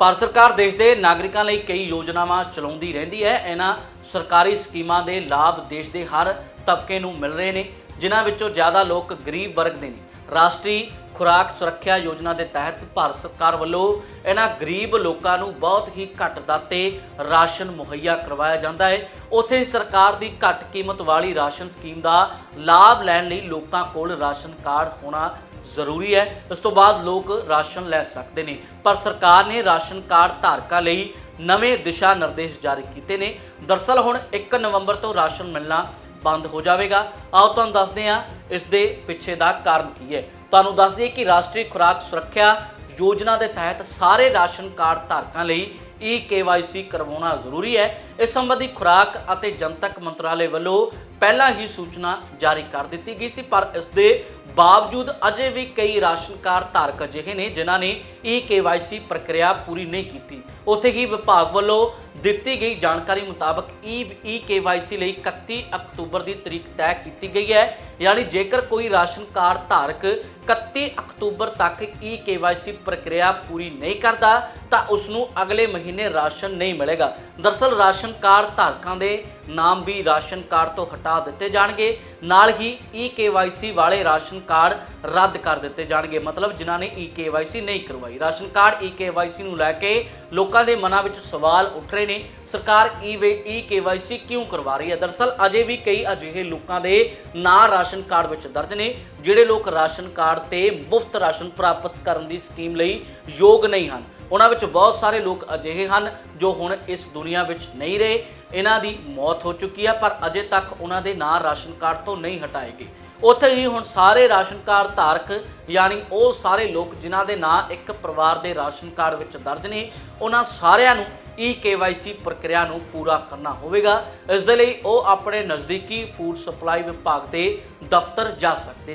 ਭਾਰਤ ਸਰਕਾਰ ਦੇਸ਼ ਦੇ ਨਾਗਰਿਕਾਂ ਲਈ ਕਈ ਯੋਜਨਾਵਾਂ ਚਲਾਉਂਦੀ ਰਹਿੰਦੀ ਹੈ। ਇਹਨਾਂ ਸਰਕਾਰੀ ਸਕੀਮਾਂ ਦੇ ਲਾਭ ਦੇਸ਼ ਦੇ ਹਰ ਤਬਕੇ ਨੂੰ ਮਿਲ ਰਹੇ ਨੇ, ਜਿਨ੍ਹਾਂ ਵਿੱਚੋਂ ਜ਼ਿਆਦਾ ਲੋਕ ਗਰੀਬ ਵਰਗ ਦੇ ਨੇ। ਰਾਸ਼ਟਰੀ ਖੁਰਾਕ ਸੁਰੱਖਿਆ ਯੋਜਨਾ ਦੇ ਤਹਿਤ ਭਾਰਤ ਸਰਕਾਰ ਵੱਲੋਂ ਇਹਨਾਂ ਗਰੀਬ ਲੋਕਾਂ ਨੂੰ ਬਹੁਤ ਹੀ ਘੱਟ ਦਰ ਤੇ ਰਾਸ਼ਨ ਮੁਹੱਈਆ ਕਰਵਾਇਆ ਜਾਂਦਾ ਹੈ। ਉੱਥੇ ਹੀ ਸਰਕਾਰ ਦੀ ਘੱਟ ਕੀਮਤ ਵਾਲੀ ਰਾਸ਼ਨ ਸਕੀਮ ਦਾ ਲਾਭ ਲੈਣ ਲਈ ਲੋਕਾਂ ਕੋਲ ਰਾਸ਼ਨ ਕਾਰਡ ਹੋਣਾ ਜ਼ਰੂਰੀ ਹੈ। ਉਸ ਤੋਂ ਬਾਅਦ ਲੋਕ ਰਾਸ਼ਨ ਲੈ ਸਕਦੇ ਨੇ, ਪਰ ਸਰਕਾਰ ਨੇ ਰਾਸ਼ਨ ਕਾਰਡ ਧਾਰਕਾਂ ਲਈ ਨਵੇਂ ਦਿਸ਼ਾ ਨਿਰਦੇਸ਼ ਜਾਰੀ ਕੀਤੇ ਨੇ। ਦਰਸਲ ਹੁਣ 1 ਨਵੰਬਰ ਤੋਂ ਰਾਸ਼ਨ ਮਿਲਣਾ ਬੰਦ ਹੋ ਜਾਵੇਗਾ। ਆਓ ਤੁਹਾਨੂੰ ਦੱਸਦੇ ਹਾਂ ਇਸ ਦੇ ਪਿੱਛੇ ਦਾ ਕਾਰਨ ਕੀ ਹੈ? ਤੁਹਾਨੂੰ ਦੱਸ ਦਈਏ ਕਿ ਰਾਸ਼ਟਰੀ ਖੁਰਾਕ ਸੁਰੱਖਿਆ ਯੋਜਨਾ ਦੇ ਤਹਿਤ ਸਾਰੇ ਰਾਸ਼ਨ ਕਾਰਡ ਧਾਰਕਾਂ ਲਈ ਈ KYC ਕਰਵਾਉਣਾ ਜ਼ਰੂਰੀ ਹੈ। ਇਸ ਸੰਬੰਧੀ ਖੁਰਾਕ ਅਤੇ ਜਨਤਕ ਮੰਤਰਾਲੇ ਵੱਲੋਂ ਪਹਿਲਾਂ ਹੀ ਸੂਚਨਾ ਜਾਰੀ ਕਰ ਦਿੱਤੀ ਗਈ ਸੀ, ਪਰ ਇਸ ਦੇ ਬਾਵਜੂਦ ਅਜੇ ਵੀ ਕਈ ਰਾਸ਼ਨ ਕਾਰਡ ਧਾਰਕ ਅਜਿਹੇ ਨੇ ਜਿਨ੍ਹਾਂ ਨੇ ਈ KYC ਪ੍ਰਕਿਰਿਆ ਪੂਰੀ ਨਹੀਂ ਕੀਤੀ। ਉੱਥੇ ਹੀ ਵਿਭਾਗ ਵੱਲੋਂ ਦਿੱਤੀ ਗਈ ਜਾਣਕਾਰੀ ਮੁਤਾਬਕ ਈ ਈ KYC ਲਈ 31 ਅਕਤੂਬਰ ਦੀ ਤਰੀਕ ਤੈਅ ਕੀਤੀ ਗਈ ਹੈ। ਯਾਨੀ ਜੇਕਰ ਕੋਈ ਰਾਸ਼ਨ ਕਾਰਡ ਧਾਰਕ 31 ਅਕਤੂਬਰ ਤੱਕ ਈ KYC ਪ੍ਰਕਿਰਿਆ ਪੂਰੀ ਨਹੀਂ ਕਰਦਾ, ਤਾਂ ਉਸ ਨੂੰ ਅਗਲੇ ਮਹੀਨੇ ਰਾਸ਼ਨ ਨਹੀਂ ਮਿਲੇਗਾ। ਦਰਸਲ ਰਾਸ਼ਨ ਕਾਰਡ ਧਾਰਕਾਂ ਦੇ ਨਾਮ ਵੀ ਰਾਸ਼ਨ ਕਾਰਡ ਤੋਂ ਹਟਾ ਦਿੱਤੇ ਜਾਣਗੇ। ਨਾਲ ਹੀ ਈ KYC ਵਾਲੇ ਰਾਸ਼ਨ ਕਾਰਡ ਰੱਦ ਕਰ ਦਿੱਤੇ ਜਾਣਗੇ। ਮਤਲਬ ਜਿਨ੍ਹਾਂ ਨੇ ਈ KYC ਨਹੀਂ ਕਰਵਾਈ। ਰਾਸ਼ਨ ਕਾਰਡ ਈ KYC ਨੂੰ ਲੈ ਕੇ ਲੋਕਾਂ ਦੇ ਮਨਾਂ ਵਿੱਚ ਸਵਾਲ ਉੱਠ ਰਹੇ ਨੇ। ਸਰਕਾਰ ਈ ਵੇ, ਈ KYC ਕਿਉਂ ਕਰਵਾ ਰਹੀ ਹੈ? ਦਰਸਲ ਅਜੇ ਵੀ ਕਈ ਅਜਿਹੇ ਲੋਕਾਂ ਦੇ ਨਾਂ ਰਾਸ਼ਨ ਕਾਰਡ ਵਿੱਚ ਦਰਜ ਨੇ, ਜਿਹੜੇ ਲੋਕ ਰਾਸ਼ਨ ਕਾਰਡ ਤੇ ਮੁਫਤ ਰਾਸ਼ਨ ਪ੍ਰਾਪਤ ਕਰਨ ਦੀ ਸਕੀਮ ਲਈ ਯੋਗ ਨਹੀਂ ਹਨ। ਉਹਨਾਂ ਵਿੱਚ ਬਹੁਤ ਸਾਰੇ ਲੋਕ ਅਜਿਹੇ ਹਨ ਜੋ ਹੁਣ ਇਸ ਦੁਨੀਆ ਵਿੱਚ ਨਹੀਂ ਰਹੇ। ਇਹਨਾਂ ਦੀ ਮੌਤ ਹੋ ਚੁੱਕੀ ਹੈ, ਪਰ ਅਜੇ ਤੱਕ ਉਹਨਾਂ ਦੇ ਨਾਂ ਰਾਸ਼ਨ ਕਾਰਡ ਤੋਂ ਨਹੀਂ ਹਟਾਏ ਗਏ। ਉੱਥੇ ਹੀ ਹੁਣ ਸਾਰੇ ਰਾਸ਼ਨ ਕਾਰਡ ਧਾਰਕ, ਯਾਨੀ ਉਹ ਸਾਰੇ ਲੋਕ ਜਿਨ੍ਹਾਂ ਦੇ ਨਾਂ ਇੱਕ ਪਰਿਵਾਰ ਦੇ ਰਾਸ਼ਨ ਕਾਰਡ ਵਿੱਚ ਦਰਜ ਨੇ, ਉਹਨਾਂ ਸਾਰਿਆਂ ਨੂੰ ਈ KYC ਪ੍ਰਕਿਰਿਆ ਨੂੰ ਪੂਰਾ ਕਰਨਾ ਹੋਵੇਗਾ। ਇਸ ਦੇ ਲਈ ਉਹ ਆਪਣੇ ਨਜ਼ਦੀਕੀ ਫੂਡ ਸਪਲਾਈ ਵਿਭਾਗ ਦੇ ਦਫ਼ਤਰ ਜਾ ਸਕਦੇ ਨੇ।